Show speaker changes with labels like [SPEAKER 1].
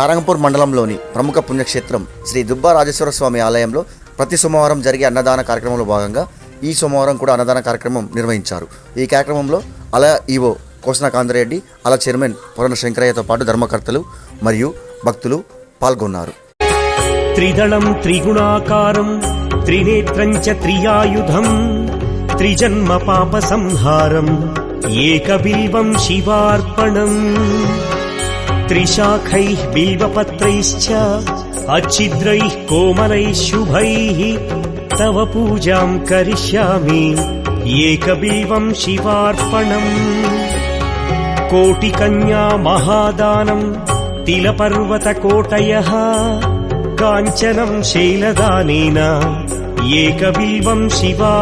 [SPEAKER 1] సారంగపూర్ మండలంలోని ప్రముఖ పుణ్యక్షేత్రం శ్రీ దుబ్బా రాజేశ్వర స్వామి ఆలయంలో ప్రతి సోమవారం జరిగే అన్నదాన కార్యక్రమంలో భాగంగా ఈ సోమవారం కూడా అన్నదాన కార్యక్రమం నిర్వహించారు. ఈ కార్యక్రమంలో అలా ఈవో కోసనకాంద్రెడ్డి అలా చైర్మన్ పురణ శంకరయ్యతో పాటు ధర్మకర్తలు మరియు భక్తులు పాల్గొన్నారు.
[SPEAKER 2] త్రిదళం త్రిగుణాకారం త్రినేత్రం చ త్రియాయుధం త్రిజన్మ పాప సంహారం ఏకబిల్వం శివార్పణం. त्रिशाखैः बिल्वपत्रैश्च अच्छिद्रैः कोमलैः शुभैः तव पूजां करिष्यामि एकबिल्वं शिवार्पणम्। कोटिकन्या महादानम् तिलपर्वतकोटयः काञ्चनम् शैलदानेन एकबिल्वम् शिवा